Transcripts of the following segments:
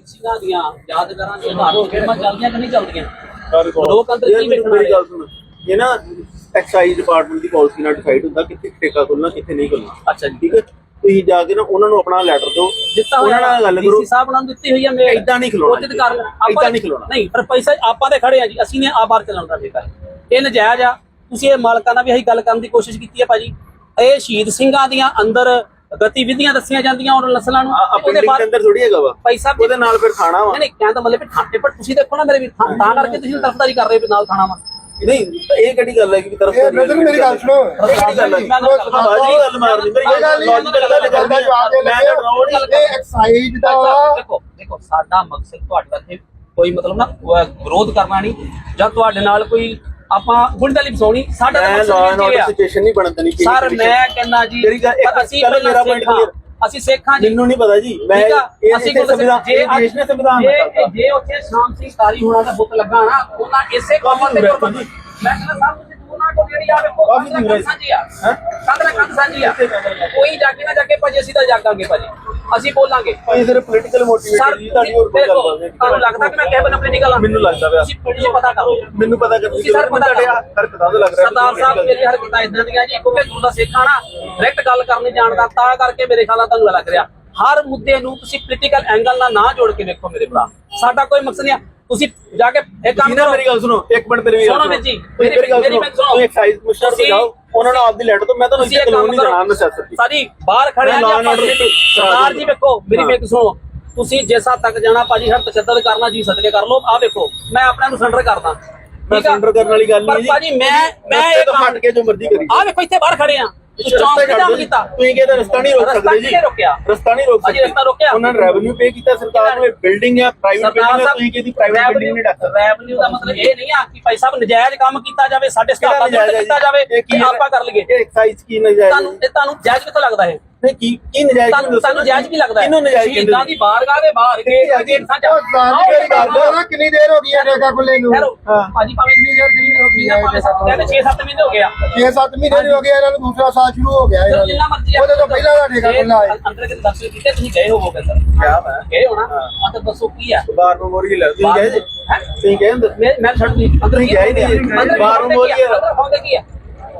ਸ਼ਹੀਦ ਸਿੰਘਾਂ ਦੀਆਂ ਯਾਦਗਾਰਾਂ ਦੇ ਆਧਾਰ ਤੇ ਫਿਲਮਾਂ ਚੱਲਦੀਆਂ ਕਿ ਨਹੀਂ ਚੱਲਦੀਆਂ? ਲੋਕ ਲੋਕ ਅੰਦਰ ਕੀ ਵੇਖਣ ਮੇਰੀ ਵਾਲੇ ਗੱਲ ਸੁਣ। ਇਹ ਨਾ ਐਕਸਾਈਜ਼ ਡਿਪਾਰਟਮੈਂਟ ਦੀ ਪਾਲਿਸੀ ਨਾਲ ਡਿਸਾਈਡ ਹੁੰਦਾ ਕਿੱਥੇ ਠੇਕਾ ਖੋਲਣਾ ਕਿੱਥੇ ਨਹੀਂ ਖੋਲਣਾ। ਅੱਛਾ ਜੀ। ਠੀਕ ਹੈ? ਤੁਸੀਂ ਜਾ ਕੇ ਨਾ ਉਹਨਾਂ ਨੂੰ ਆਪਣਾ ਲੈਟਰ ਦਿਓ। ਦਿੱਤਾ ਉਹਨਾਂ ਨਾਲ ਗੱਲ ਕਰੋ। ਡੀਸੀ ਸਾਹਿਬ ਨਾਲ ਦਿੱਤੀ ਹੋਈ ਹੈ ਮੇਲ ਏਦਾਂ ਨਹੀਂ ਖਿਲਾਉਣਾ ਉਹ ਜਿੱਦ ਕਰ ਲੈਣ। ਆਪਾਂ- ਏਦਾਂ ਨਹੀਂ ਖਿਲਾਉਣਾ। ਨਹੀਂ ਪਰ ਪੈਸਾ ਆਪਾਂ ਤੇ ਖੜੇ ਆ ਜੀ। ਅਸੀਂ ਨੇ ਆਬਾਰ ਚਲਾਉਣ ਦਾ ਠੇਕਾ। ਇਹ ਨਜਾਇਜ਼ ਆ। ਤੁਸੀਂ ਇਹ ਮਾਲਕਾਂ ਨਾਲ ਵੀ ਅਸੀਂ ਗੱਲ ਕਰਨ ਦੀ ਕੋਸ਼ਿਸ਼ ਕੀਤੀ ਹੈ ਭਾਜੀ। ਇਹ ਸ਼ਹੀਦ ਸਿੰਘਾਂ ਦੀਆਂ ਅੰਦਰ ਗਤੀਵਿਧੀਆਂ ਦੱਸੀਆਂ ਜਾਂਦੀਆਂ ਉਹਨਾਂ ਨਸਲਾਂ ਨੂੰ। ਉਹਦੇ ਦੇ ਬਾਅਦ ਅੰਦਰ ਥੋੜੀ ਹੈਗਾ ਵਾ। ਪੈਸਾ ਵੀ- ਉਹਦੇ ਨਾਲ ਫਿਰ ਖਾਣਾ ਵਾ। ਨਹੀਂ ਨਹੀਂ ਕਹਿਣ ਦਾ ਮਤਲਬ ਵੀ ਠਾਣੇ ਪਰ ਤੁਸੀਂ ਦੇਖੋ ਨਾ ਮੇਰੇ ਵੀ ਤਾਂ ਕਰਕੇ ਤੁਸੀਂ ਤਰਫਦਾਰੀ ਕਰ ਰਹੇ ਹੋ ਵੀ ਨਾਲ ਖਾਣਾ ਵਾ। ਨਹੀਂ ਇਹ ਕਿਹੜੀ ਗੱਲ ਹੈ ਕਿ ਤਰਫ ਇਹ ਬ੍ਰਦਰ ਮੇਰੀ ਗੱਲ ਸੁਣੋ। ਇਹ ਕਿਹੜੀ ਗੱਲ ਹੈ? ਮੈਂ ਗੱਲ ਕਰਦਾ। ਬਾਜੀ ਗੱਲ ਮਾਰਨੀ ਮੇਰੀ ਗੱਲ ਲੌਜੀਕਲ ਗੱਲ ਕਰਦਾ ਮੈਂ ਤਾਂ ਰੋਡ ਨਹੀਂ ਇਹ ਐਕਸਾਈਜ਼ ਦਾ ਅੱਛਾ, ਦੇਖੋ ਦੇਖੋ ਸਾਡਾ ਮਕਸਦ ਤੁਹਾਡੇ ਕੋਈ ਮਤਲਬ ਨਾ ਵਿਰੋਧ ਕਰਨਾ ਨਹੀਂ। ਜਾਂ ਤੁਹਾਡੇ ਨਾਲ ਕੋਈ ਆਪਾਂ ਗੁੰਡਲੀ ਫਸਾਉਣੀ ਸਾਡਾ ਤਾਂ ਮੈਂ ਲਾਅ ਐਂਡ ਇਹ ਆਰਡਰ ਆ। ਸਿਚੁਏਸ਼ਨ ਨਹੀਂ ਬਣਨ ਦੇਣੀ ਸਰ ਮੈਂ ਕਹਿੰਦਾ ਜੀ ਮੇਰੀ ਗੱਲ- ਪਰ ਅਸੀਂ ਪਹਿਲਾਂ ਪਹਿਲਾਂ ਮੇਰਾ point ਸਿੱਖ। ਹਾਂ। clear। ਅਸੀਂ ਸਿੱਖਾਂ ਜੀ। ਮੈਨੂੰ ਨਹੀਂ ਪਤਾ ਜੀ ਮੈਂ ਠੀਕ ਆ? ਇਹ ਅਸੀਂ ਇੱਥੇ ਸੰਵਿਧਾਨ ਜੇ ਦੇਸ਼ ਨੇ ਸੰਵਿਧਾਨ ਜੇ ਜੇ ਉੱਥੇ ਸ਼ਾਮ ਸਿੰਘ ਤਾਰੀ ਹੋਣਾ ਦਾ ਬੁੱਤ ਲੱਗਾ ਨਾ ਉਹਨਾਂ ਇਸੇ ਕੰਮ ਤੇ ਦੂਰ ਹੈ ਕੁਰਬਾਨੀ ਮੈਂ ਕਹਿੰਦਾ ਸਾਹਿਬ ਤੁਸੀਂ ਦੂਰ ਨਾ ਕੋ ਜਿਹੜੀ ਆ ਵੇਖੋ ਕਾਫੀ ਦੂਰ ਹੈ। ਸਾਂਝੀ ਆ। ਕੰਧ ਨਾਲ ਕੰਧ ਸਾਂਝੀ ਆ। ਕੋਈ ਜਾ ਕੇ ਨਾ ਜਾ ਕੇ ਭਾਜੀ ਅਸੀਂ ਤਾਂ ਜਾਗਾਂਗੇ ਭਾਜੀ। ਅਸੀਂ ਬੋਲਾਂਗੇ। ਇਹ ਸਿਰਫ ਪੋਲੀਟੀਕਲ ਸਰ ਮੋਟੀਵੇਟਡ ਜੀ ਤੁਹਾਡੀ ਹੋਰ ਕੋਈ ਦੇਖੋ, ਗੱਲ ਨਹੀਂ ਤੁਹਾਨੂੰ ਲੱਗਦਾ ਕਿ ਮੈਂ ਕਹਿ ਬਣਾ ਪੋਲੀਟੀਕਲ ਮੈਨੂੰ ਲੱਗਦਾ ਪਿਆ। ਤੁਸੀਂ ਤੁਸੀਂ ਪਤਾ ਕਰੋ ਮੈਨੂੰ ਪਤਾ ਕਰਨੀ ਤੁਸੀਂ ਸਰ ਪਤਾ ਕਰੋ। ਹਰਕਤਾਂ ਤੋਂ ਲੱਗ ਰਿਹਾ ਸਰਦਾਰ ਸਾਹਿਬ ਮੇਰੀ ਹਰਕਤਾਂ ਇਦਾਂ ਦੀਆਂ ਜੀ ਕਿਉਂਕਿ ਗੁਰੂ ਦਾ ਸਿੱਖ ਆ ਨਾ ਡਾਇਰੈਕਟ ਗੱਲ ਕਰਨੀ ਜਾਣਦਾ ਤਾਂ ਕਰਕੇ ਮੇਰੇ ਖਿਆਲ ਨਾਲ ਤੁਹਾਨੂੰ ਲੱਗ ਰਿਹਾ। ਹਰ ਮੁੱਦੇ ਨੂੰ ਤੁਸੀਂ ਪੋਲੀਟੀਕਲ ਐਂਗਲ ਨਾਲ ਨਾ ਜੋੜ ਕੇ ਵੇਖੋ ਮੇਰੇ ਭਰਾ। ਸਾਡਾ ਕੋਈ ਮਕਸਦ ਨਹੀਂ ਆ। ਤੁਸੀਂ ਜਾ ਕੇ ਇੱਕ ਕੰਮ ਕਰੋ। ਮੇਰੀ ਗੱਲ ਸੁਣੋ ਇੱਕ ਮਿੰਟ ਮੇਰੀ ਗੱਲ ਸੁਣੋ ਮੇਰੀ- ਗੱਲ ਸੁਣੋ। ਤੁਸੀਂ ਐਕਸਾਈਜ਼ ਕਮਿਸ਼ਨਰ ਤੋਂ ਜਾਓ। ਉਹਨਾਂ ਨੂੰ ਆਪਦੀ ਲੈਟਰ ਤੋਂ ਮੈਂ ਤੁਹਾਨੂੰ ਇੱਥੇ ਕਾਨੂੰਨੀ ਕਰੋ। ਜਨਾਨ ਨਸੈਸਟੀ ਸਾਡੀ ਬਾਹਰ ਖੜੇ ਆ ਸਰਦਾਰ ਜੀ ਵੇਖੋ ਮੇਰੀ। ਮੇਕ ਸੁਣੋ। ਤੁਸੀਂ ਜਿਸ ਹੱਦ ਤੱਕ ਜਾਣਾ ਭਾਜੀ ਹਰ ਤਸ਼ੱਦਦ ਕਰਨਾ ਜੀ ਸਦਕੇ ਕਰ ਲਓ। ਆ ਵੇਖੋ ਮੈਂ ਆਪਣੇ ਨੂੰ ਸਰੈਂਡਰ ਕਰਦਾ। ਮੈਂ surrender ਕਰਨ ਵਾਲੀ ਗੱਲ ਨਹੀਂ ਪਰ ਜੀ। ਭਾਜੀ ਮੈਂ ਮੈਂ ਇਹ ਤੋਂ ਹਟ ਕੇ ਜੋ ਮਰਜ਼ੀ ਕਰੀ ਆ ਵੇਖੋ ਇੱਥੇ ਬਾਹਰ ਖੜੇ ਆ। ਚੌਂਕ ਰਸਤਾ ਤੇ ਛੱਡ ਜਾਮ ਦਿਓ ਜੀ। ਕੀਤਾ ਤੁਸੀਂ ਕਹਿੰਦੇ ਰਸਤਾ ਨਹੀਂ ਰੋਕ ਰਸਤਾ ਸਕਦੇ ਜੀ ਕਿਹਨੇ ਰੋਕਿਆ? ਰਸਤਾ ਨਹੀਂ ਰੋਕ ਹਾਂਜੀ, ਸਕਦੇ ਰਸਤਾ ਰੋਕਿਆ। ਉਹਨਾਂ ਨੇ ਰੈਵਨਿਊ ਪੇ ਕੀਤਾ ਸਰਕਾਰ ਨੂੰ ਬਿਲਡਿੰਗ ਆ ਪ੍ਰਾਈਵੇਟ ਬਿਲਡਿੰਗ ਆ ਤੁਸੀਂ ਕਿਹਦੀ ਪ੍ਰਾਈਵੇਟ ਬਿਲਡਿੰਗ ਨਹੀਂ ਡੱਕ ਸਕਦੇ ਰੈਵਨਿਊ ਦਾ ਮਤਲਬ ਇਹ ਨਹੀਂ ਆ ਕਿ ਭਾਈ ਸਾਹਿਬ ਨਜਾਇਜ਼ ਕੰਮ ਕੀਤਾ ਜਾਵੇ ਸਾਡੇ ਕਿਹੜਾ ਸਟਾਫਾਂ ਨਜਾਇਜ਼ ਤੇ ਹੈ ਕੀਤਾ ਜੀ? ਜਾਵੇ ਇਹ ਕੀ ਤੇ ਆਪਾਂ ਕਰ ਲਈਏ ਇਹ ਐਕਸਾਈਜ਼ ਕੀ ਨਜਾਇਜ਼ ਤੁਹਾਨੂੰ ਤੁਹਾਨੂੰ ਜਾਇਜ਼ ਕਿੱਥੋਂ ਲੱਗਦਾ ਹੈ ਨਹੀਂ ਕੀ ਕੀ ਨਜਾਇਜ਼ ਤੁਹਾਨੂੰ ਦੱਸੋ ਤੁਹਾਨੂੰ ਨਾ। ਜਾਇਜ਼ ਕੀ ਲੱਗਦਾ? ਹੈ ਕਿਹਨੂੰ ਨਜਾਇਜ਼ ਕਹਿੰਦੇ ਦੀ ਬਾਰਗਾਹ ਦੇ ਬਾਹਰ ਇਹ ਆ ਜੀ, ਸਾਂਝਾ ਉਹ ਜ਼ਾਨ ਮੇਰੀ ਗੱਲ ਕਰੋ ਨਾ ਕਿੰਨੀ ਦੇਰ ਹੋ ਗਈ ਹੈ ਠੇਕਾ ਖੁੱਲੇ ਨੂੰ? ਹਾਂ। ਭਾਜੀ ਭਾਵੇਂ ਜਿੰਨੀ ਦੇਰ ਜਿੰਨੀ ਹੋ ਗਈ ਭਾਵੇਂ ਸੱਤ ਕਹਿੰਦੇ 6-7 ਮਹੀਨੇ ਹੋ ਗਿਆ 6-7 ਮਹੀਨੇ ਹੋ ਗਏ ਇਹਨਾਂ ਨੂੰ ਦੂਸਰਾ ਸਾਲ ਸ਼ੁਰੂ ਹੋ ਗਿਆ ਇਹਨਾਂ ਨੂੰ। ਉਹਦੇ ਤੋਂ ਪਹਿਲਾਂ ਦਾ ਠੇਕਾ ਖੁੱਲਾ ਹੈ। ਅੰਦਰ ਕੇ ਦਰਸ਼ਨ ਕੀਤੇ ਤੁਸੀਂ ਗਏ ਹੋਵੋਗੇ ਸਰ ਕਿਆ ਹੈ। ਗਏ ਹੋਣਾ। ਆ ਤਾਂ ਦੱਸੋ ਕੀ ਹੈ ਤੁਸੀਂ ਗਏ ਜੀ? ਹੈਂ? ਤੁਸੀਂ ਗਏ ਅੰਦਰ? ਮੈਂ ਮੈਂ ਛੱਡ ਦੀ ਅੰਦਰ ਤੁਸੀਂ ਗਏ ਨਹੀਂ ਜੀ। ਬਾਹਰ ਨੂੰ ਕੀ ਆ?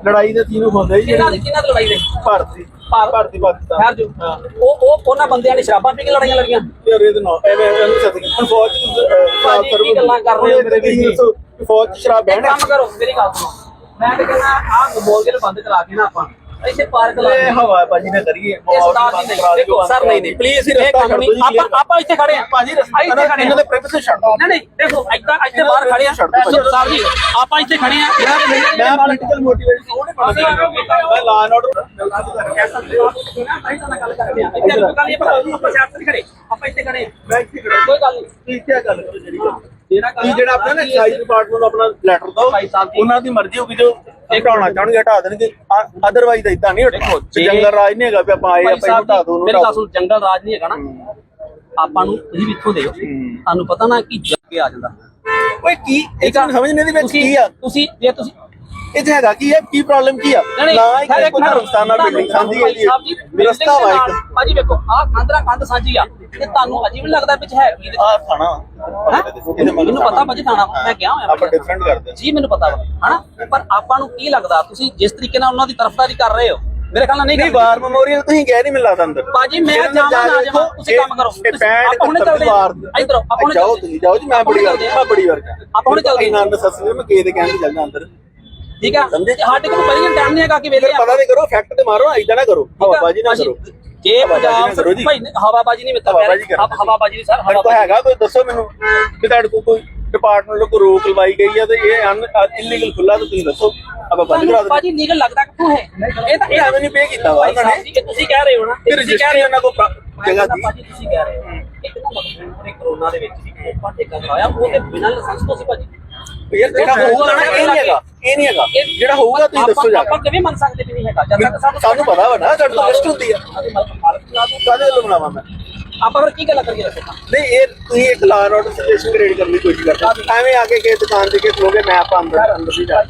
ਲੜਾਈ ਦੇ ਤੀਨੋਂ ਹੁੰਦੇ ਜੀ। ਕਿਹਨਾਂ ਦੀ ਕਿਹਨਾਂ ਦੀ ਲੜਾਈ ਦੇ? ਭਾਰਤੀ। ਭਾਰਤ- ਪਾਕਿਸਤਾਨ। ਖੈਰ ਜੋ। ਉਹ ਉਹ ਉਹਨਾਂ ਬੰਦਿਆਂ ਨੇ ਸ਼ਰਾਬਾਂ ਪੀ ਕੇ ਲੜਾਈਆਂ ਲੜੀਆਂ। ਯਾਰ ਇਹ ਤਾਂ ਨਾ ਐਵੇਂ ਐਵੇਂ ਸੱਚ ਹੁਣ ਫੌਜ ਚ ਭਾਜੀ, ਕੀ ਗੱਲਾਂ ਕਰ ਰਹੇ ਹੋ ਮੇਰੇ ਵੀਰ? ਫੌਜ ਚ ਸ਼ਰਾਬ ਬਹਿਣਾ ਕੰਮ ਕਰੋ ਮੇਰੀ ਗੱਲ ਸੁਣੋ। ਮੈਂ ਤੇ ਕਹਿੰਦਾ ਆਹ ਮੋਲ ਕੇ ਬੰਦ ਕਰਾ ਕੇ ਨਾ ਆਪਾਂ। ਇੱਥੇ ਪਾਰਕ ਲਾ ਇਹ ਹਵਾ ਭਾਜੀ ਨੇ ਕਰੀਏ। ਇਹ ਜੀ ਨਹੀਂ ਦੇਖੋ ਸਰ ਨਹੀਂ ਨਹੀਂ ਪਲੀਜ਼ ਇਹ ਕੰਮ ਨਹੀਂ ਆਪਾਂ ਆਪਾਂ ਇੱਥੇ ਖੜੇ ਆ ਭਾਜੀ ਇੱਥੇ ਖੜੇ ਆ ਇਹਨਾਂ ਦੇ ਪ੍ਰਾਈਵੇਸੀ ਛੱਡ ਦੋ ਨਹੀਂ ਨਹੀਂ ਦੇਖੋ ਇੱਥੇ ਇੱਥੇ ਬਾਹਰ ਖੜੇ ਆ ਸਰਦਾਰ ਜੀ ਆਪਾਂ ਇੱਥੇ ਖੜੇ ਆ ਮੈਂ ਪੋਲੀਟੀਕਲ ਮੋਟੀਵੇਸ਼ਨ ਉਹ ਨਹੀਂ ਪੜਦਾ ਮੈਂ ਲਾ ਐਂਡ ਆਰਡਰ ਆਪਾਂ ਇੱਥੇ ਖੜੇ ਆ ਮੈਂ ਇੱਥੇ ਖੜਾ ਕੋਈ ਗੱਲ ਨਹੀਂ। ਤੁਸੀਂ ਕੀ ਗੱਲ ਜਿਹੜੀ ਗੱਲ ਜਿਹੜਾ ਆਪਣਾ ਨਾ ਐਕਸਾਈਜ਼ ਡਿਪਾਰਟਮੈਂਟ ਆਪਣਾ ਲੈਟਰ ਦਿਓ ਜੀ। ਉਹਨਾਂ ਦੀ ਮਰਜ਼ੀ ਹੋਊਗੀ ਜੋ ਇਹ ਹਟਾਉਣਾ ਚਾਹਣਗੇ ਹਟਾ ਦੇਣਗੇ। ਅਦਰਵਾਈਜ਼ ਤਾਂ ਇਦਾਂ ਨਹੀਂ ਦੇਖੋ, ਹਟੋ ਜੇ- ਜੰਗਲ ਰਾਜ ਨਹੀਂ ਹੈਗਾ ਵੀ ਆਪਾਂ ਆਏ ਆਪਾਂ ਹਟਾ ਦੋ ਉਹਨੂੰ ਮੇਰੇ ਦਿਓ। ਸੁਣ ਜੰਗਲ ਰਾਜ ਨਹੀਂ ਹੈਗਾ ਨਾ। ਆਪਾਂ ਨੂੰ ਤੁਸੀਂ ਵੀ ਇੱਥੋਂ ਦੇ ਹੋ। ਤੁਹਾਨੂੰ ਪਤਾ ਨਾ ਕਿ ਜੱਗੇ ਆ ਜਾਂਦਾ। ਓਏ ਕੀ ਇਹ ਤਾਂ ਸਮਝ ਨਹੀਂ ਦੀ ਵਿੱਚ ਕੀ ਆ। ਤੁਸੀਂ ਜੇ ਤੁਸੀਂ ਇਹ 'ਚ ਹੈਗਾ ਕੀ ਹੈ ਕੀ ਪ੍ਰੋਬਲਮ ਕੀ ਆ? ਨਾ ਇੱਕ ਕੋਈ ਧਰਮਸਥਾਨ ਨਾਲ ਬਿਲਡਿੰਗ ਸਾਂਝੀ ਸਾਹਿਬ ਜੀ, ਹੈ ਰਸਤਾ ਵਾ ਇੱਕ। ਭਾਜੀ ਵੇਖੋ ਆਹ ਕੰਧਰਾ ਕੰਧ ਸਾਂਝੀ ਆ। ਤੇ ਤੁਹਾਨੂੰ ਅਜੀਬ ਨੀ ਲੱਗਦਾ ਵਿੱਚ ਹੈ ਕੀ? ਆ ਖਾਣਾ ਹੈਂ? ਮੈਨੂੰ ਪਤਾ ਭਾਜੀ ਥਾਣਾ ਵਾ, ਮੈਂ ਕਿਹਾ ਹੋਇਆ ਆਪਾਂ ਡਿਫਰੈਂਟ ਕਰਦੇ ਜੀ ਮੈਨੂੰ ਪਤਾ ਵਾ। ਹਨਾ? ਪਰ ਆਪਾਂ ਨੂੰ ਕੀ ਲੱਗਦਾ? ਤੁਸੀਂ ਜਿਸ ਤਰੀਕੇ ਨਾਲ ਉਹਨਾਂ ਦੀ ਤਰਫਦਾਰੀ ਕਰ ਰਹੇ ਹੋ ਮੇਰੇ ਖਿਆਲ ਨਾਲ ਨਹੀਂ ਨਹੀਂ। ਵਾਰ ਮੈਮੋਰੀਅਲ ਤੁਸੀਂ ਗਏ ਨਹੀਂ ਮਿਲਦਾ ਅੰਦਰ। ਭਾਜੀ ਮੈਂ ਜਾਵਾਂ ਨਾ ਜਾਵਾਂ। ਤੁਸੀਂ ਕੰਮ ਕਰੋ। ਆਪਾਂ ਹੁਣੇ ਚੱਲਦੇ ਇਧਰ ਆਪਾਂ ਹੁਣੇ ਜਾਓ ਤੁਸੀਂ ਜਾਓ ਜੀ ਮੈਂ ਬੜੀ ਵਾਰ ਮੈਂ ਬੜੀ ਵਾਰ ਆਪਾਂ ਹੁਣੇ ਚੱਲਦੇ ਇਹਨਾਂ ਦਾ ਸੱਸ ਮੈਂ ਕਿਹਦੇ ਕਹਿਣ ਤੇ ਚੱਲਦਾ ਅੰਦਰ। ਠੀਕ ਆ? ਸਾਡੇ ਕੋਲ ਪਹਿਲਾਂ ਟਾਈਮ ਨਹੀਂ ਹੈਗਾ ਕਿ ਵੇਲੇ ਪਤਾ ਨਹੀਂ ਕਰੋ ਫੈਕਟ ਤੇ ਮਾਰੋ ਇਦਾਂ ਨਾ ਕਰੋ। ਹਵਾਬਾਜੀ ਨਾ ਕਰੋ। ਜੇ ਪੰਜਾਬ। ਭਾਈ ਹਵਾਬਾਜੀ ਨਹੀਂ ਮਿੱਤਰ ਹਵਾਬਾਜ਼ੀ ਕਰੋ। ਹਵਾਬਾਜੀ ਨਹੀਂ ਸਰ ਹਵਾਬਾਜੀ ਹੈਗਾ ਕੋਈ ਦੱਸੋ ਮੈਨੂੰ। ਕਿ ਤੁਹਾਡੇ ਕੋਲ ਕੋਈ ਡਿਪਾਰਟਮੈਂਟ ਕੋਲ ਰੋਕ ਲਵਾਈ ਗਈ ਹੈ ਤੇ ਇਹ ਅਨ ਇਲੀਗਲ ਖੁੱਲਾ ਤਾਂ ਤੁਸੀਂ ਦੱਸੋ। ਆਪਾਂ ਬੰਦ ਕਰਾ ਦਿੰਦੇ। ਭਾਜੀ ਲੀਗਲ ਲੱਗਦਾ ਕਿੱਥੋਂ ਹੈ? ਇਹ ਤਾਂ ਇਹ ਐਵੇਂ ਨਹੀਂ ਪੇ ਕੀਤਾ ਵਾ ਉਹਨਾਂ ਨੇ। ਇਹ ਤੁਸੀਂ ਕਹਿ ਰਹੇ ਹੋ ਨਾ। ਤੁਸੀਂ ਕਹਿ ਰਹੇ ਹੋ ਉਹਨਾਂ ਮੈਂ ਜਗ੍ਹਾ ਦੀ ਭਾਜੀ ਤੁਸੀਂ ਕਹਿ ਰਹੇ ਹੋ। ਇੱਕ ਤਾਂ ਮਕਬੂਲ ਨੇ ਕਰੋਨਾ ਦੇ ਵਿੱਚ ਵੀ ਆਪਾਂ ਠੇਕਾ ਕਰਾਇਆ ਉਹ ਤੇ ਬਿਨਾਂ ਲਾਇਸੈਂਸ ਤੋਂ ਸੀ ਭਾਜੀ। ਯਾਰ ਜਿਹੜਾ ਹੋਊਗਾ ਨਾ ਇਹ ਨਹੀਂ ਹੈਗਾ। ਇਹ ਨਹੀਂ ਹੈਗਾ। ਜਿਹੜਾ ਹੋਊਗਾ ਤੁਸੀਂ ਦੱਸੋ ਜਾ ਆਪਾਂ ਕਿਵੇਂ ਮੰਨ ਸਕਦੇ ਵੀ ਨਹੀਂ ਹੈਗਾ? ਜਦ ਸਾਨੂੰ ਪਤਾ ਵਾ ਨਾ ਸਾਡੇ ਤੋਂ ਲਿਸਟ ਹੁੰਦੀ ਆ। ਕਾਹਦੇ ਵੱਲੋਂ ਬਣਾਵਾਂ ਮੈਂ? ਆਪਾਂ ਫਿਰ ਕੀ ਗੱਲ ਕਰੀਏ ਦੱਸੋ ਨਹੀਂ ਇਹ ਤੁਸੀਂ ਇੱਕ ਐਂਡ ਆਰਡਰ ਸਿਚੁਏਸ਼ਨ ਕ੍ਰੀਏਟ ਕਰਨ ਦੀ ਕੋਸ਼ਿਸ਼ ਕਰਦੇ ਹੋ। ਐਵੇਂ ਆ ਕੇ ਕਿਸੇ ਦੁਕਾਨ ਤੇ ਕੇ ਖਲੋਗੇ ਮੈਂ ਆਪਾਂ ਅੰਦਰ ਅੰਦਰ ਵੀ ਜਾ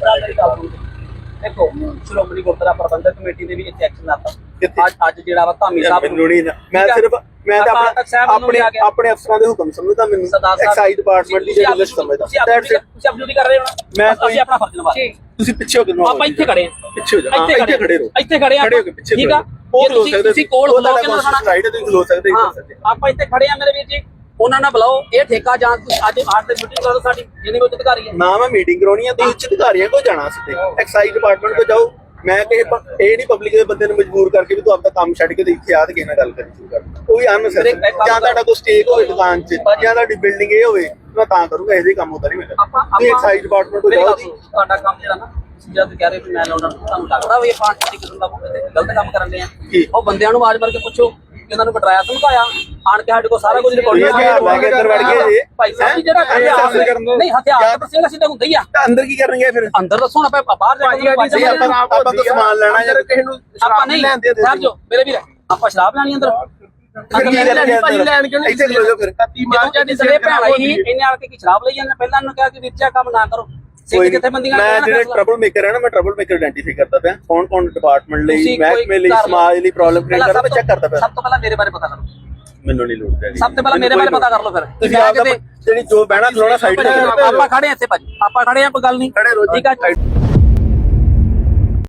ਦੇਖੋ ਸ਼੍ਰੋਮਣੀ ਗੁਰਦੁਆਰਾ ਪ੍ਰਬੰਧਕ ਕਮੇਟੀ ਨੇ ਵੀ ਇੱਥੇ ਐਕਸ਼ਨ ਲਾਤਾ? ਅੱਜ ਅੱਜ ਜਿਹੜਾ ਵਾ ਧਾਮੀ ਸਾਹਿਬ ਮੈਨੂੰ ਨਹੀਂ ਨਾ- ਮੈਂ ਠੀਕ ਆ? ਸਿਰਫ ਮੈਂ ਤਾਂ ਅਕਾਲ ਤਖਤ ਸਾਹਿਬ ਆਪਣੇ ਮੈਨੂੰ ਲਿਆ ਆਪਣੇ ਗਿਆ। ਆਪਣੇ ਅਫਸਰਾਂ ਦੇ ਹੁਕਮ ਸਮਝਦਾ ਮੈਨੂੰ ਸਰਦਾਰ ਸਾਹਿਬ ਐਕਸਾਈਜ਼ ਡਿਪਾਰਟਮੈਂਟ ਦੀ ਤੁਸੀਂ ਜਿਹੜੀ ਆਪ ਲਿਸਟ ਸਮਝਦਾ। ਤੁਸੀਂ ਆਪ That's it. ਤੁਸੀਂ ਆਪ ਡਿਊਟੀ ਕਰ ਰਹੇ ਹੋ ਨਾ? ਮੈਂ ਅਸੀਂ ਆਪਣਾ ਫਰਜ਼ ਨਿਭਾ ਰਹੇ ਹਾਂ। ਤੁਸੀਂ ਪਿੱਛੇ ਹੋ ਕੇ ਨਵਾਓ ਆਪਾਂ ਇੱਥੇ ਖੜੇ ਹਾਂ। ਪਿੱਛੇ ਹੋ ਜਾ। ਹਾਂ, ਇੱਥੇ ਖੜੇ ਰਹੋ। ਇੱਥੇ ਖੜੇ ਆ ਖੜੇ ਹੋ ਕੇ ਪਿੱਛੇ ਠੀਕ ਆ? ਉਹ ਜੇ ਖਲੋ ਤੁਸੀਂ ਸਕਦੇ ਤੁਸੀਂ ਕੋਲ ਉਹ ਖਲੋ ਕੇ ਤੁਹਾਡਾ ਨਾ ਸੁਣਾ ਰਾਈਟ ਹੈ ਤੁਸੀਂ ਖਲੋ ਸਕਦੇ ਹਾਂ। ਇੱਥੇ ਸਕਦੇ। ਆਪਾਂ ਇੱਥੇ ਖੜੇ ਆ ਮੇਰੇ ਵੀਰ ਜੀ। ਉਹਨਾਂ ਨਾਲ ਬੁਲਾਓ। ਇਹ ਠੇਕਾ ਜਾਂ ਤੁਸੀਂ ਅੱਜ ਆਠ ਤੇ ਮੀਟਿੰਗ ਕਰੋ ਸਾਡੀ। ਜਿਹਨੇ ਵਿੱਚ ਅਧਿਕਾਰੀ ਹੈ। ਨਾ ਮੈਂ ਮੀਟਿੰਗ ਕਰਾਉਣੀ ਹੈ ਤੁਸੀਂ ਉੱਚ ਅਧਿਕਾਰੀਆਂ ਕੋਲ ਜਾਣਾ ਸਿੱਧੇ। ਐਕਸਾਈਜ਼ ਡਿਪਾਰਟਮੈਂਟ ਕੋਲ ਜਾਓ। ਮੈਂ ਪ- ਇਹ ਨਹੀਂ ਪਬਲਿਕ ਦੇ ਬੰਦੇ ਨੂੰ ਮਜਬੂਰ ਕਰਕੇ ਵੀ ਤੂੰ ਆਪਦਾ ਕੰਮ ਛੱਡ ਕੇ ਤੇ ਇੱਥੇ ਆ ਤੇ ਕਿਸੇ ਨਾਲ ਗੱਲ ਕਰੀ ਸ਼ੁਰੂ ਕਰ। ਉਹ ਵੀ ਅਨਸਰ ਜਾਂ ਤੁਹਾਡਾ ਕੋਈ ਸਟੇਕ ਹੋਵੇ ਦੁਕਾਨ 'ਚ ਜਾਂ ਤੁਹਾਡੀ ਬਿਲਡਿੰਗ ਇਹ ਹੋਵੇ ਮੈਂ ਤਾਂ ਕਰੂੰਗਾ ਇਹਦੇ ਕੰਮ ਹੁੰਦਾ ਨਹੀਂ ਮੇਰਾ ਤੁਸੀਂ ਐਕਸਾਈਜ਼ ਡਿਪਾਰਟਮੈਂਟ ਮੇਰੀ ਜਾਓ ਤੁਹਾਡਾ ਕੰਮ ਜਿਹੜਾ ਨਾ ਜਦ ਕਹਿ ਰਹੇ ਵੀ ਮੈਂ ਲਾਉਣਾ ਤੁਹਾਨੂੰ ਲੱਗਦਾ ਵੀ ਇਹ ਪਾਰਟੀ ਕਿਸੇ ਕਿਸਮ ਦਾ ਗਲਤ ਕੰਮ ਕਰਨ ਦੇ ਆ? ਕੀ? ਉਹ ਬੰਦਿਆਂ ਨੂੰ ਆਵਾਜ਼ ਮਾਰ ਕੇ ਪੁੱਛੋ। ਕਿ ਉਹਨਾਂ ਨੂੰ ਬਟਰਾਇਆ ਧਮਕਾਇਆ ਆਣ ਕੇ ਸਾਡੇ ਕੋਲ ਸਾਰਾ ਕੁਝ ਰਿਕਾਰਡ ਲੈ ਕੇ ਅੰਦਰ ਵੜ ਗਏ ਜੀ। ਭਾਈ ਸਾਹਿਬ ਜੀ ਜਿਹੜਾ। ਨਹੀਂ ਹਥਿਆਰ ਤਾਂ ਸਿੰਘ ਅਸੀਂ ਤਾਂ ਹੁੰਦਾ ਹੀ ਆ। ਤਾਂ ਅੰਦਰ ਕੀ ਕਰਨਗੇ ਫਿਰ? ਅੰਦਰ ਦੱਸੋ ਨਾ ਆਪਾਂ ਬਾਹਰ ਜਾ ਕੇ ਆਪਾਂ ਆਪਾਂ ਤਾਂ ਸਮਾਨ ਲੈਣਾ ਜਾਂ ਕਿਸੇ ਨੂੰ ਆਪਾਂ ਨਹੀਂ ਠਹਿਰ ਜਾਓ ਮੇਰੇ ਵੀਰ ਆਪਾਂ ਸ਼ਰਾਬ ਲੈਣੀ ਅੰਦਰ? ਇੱਥੇ ਖਲੋ ਜਾਓ ਫਿਰ। ਜਦੋਂ ਸਾਡੀ ਸੜੇ ਭੈਣ ਆਈ ਸੀ, ਇਹਨੇ ਆ ਕੇ ਕੀ ਸ਼ਰਾਬ ਲਈ ਜਾਂਦੇ? ਪਹਿਲਾਂ ਇਹਨੂੰ ਕਿਹਾ ਕਿ ਵੀਰ ਜੀ ਕੰਮ ਨਾ ਕਰੋ। ਸਿੱਖ ਜਿੱਥੇ ਬੰਦੀਆਂ ਮੈਂ ਜਿਹੜੇ ਟਰਬਲ ਮੇਕਰ ਹੈ ਨਾ ਮੈਂ ਟਰਬਲ ਮੇਕਰ ਆਇਡੈਂਟੀਫਾਈ ਕਰਦਾ ਪਿਆ। ਕੌਣ ਕੌਣ ਡਿਪਾਰਟਮੈਂਟ ਲਈ ਮਹਿਕਮੇ ਲਈ ਸਮਾਜ ਲਈ ਪ੍ਰੋਬਲਮ ਕ੍ਰੀਏਟ ਕਰਦਾ ਪਿਆ ਚੈੱਕ ਕਰਦਾ ਪਿਆ। ਸਭ ਤੋਂ ਪਹਿਲਾਂ ਮੇਰੇ ਬਾਰੇ ਪਤਾ ਕਰੋ। ਮੈਨੂੰ ਨਹੀਂ ਲੋੜ ਪੈਣੀ। ਸਭ ਤੋਂ ਪਹਿਲਾਂ ਮੇਰੇ ਬਾਰੇ ਪਤਾ ਕਰ ਲਓ ਫਿਰ। ਤੁਸੀਂ ਆਪਦਾ ਜਿਹੜੀ ਜੋ ਬਹਿਣਾ ਖਲੋਣਾ ਸਾਈਡ ਤੇ ਆਪਾਂ ਖੜੇ ਆ ਇੱਥੇ ਭਾਜੀ। ਆਪਾਂ ਖੜੇ ਆ ਕੋਈ ਗੱਲ ਨਹੀਂ। ਖੜੇ ਰਹੋ ਜੀ। ਠੀਕ ਆ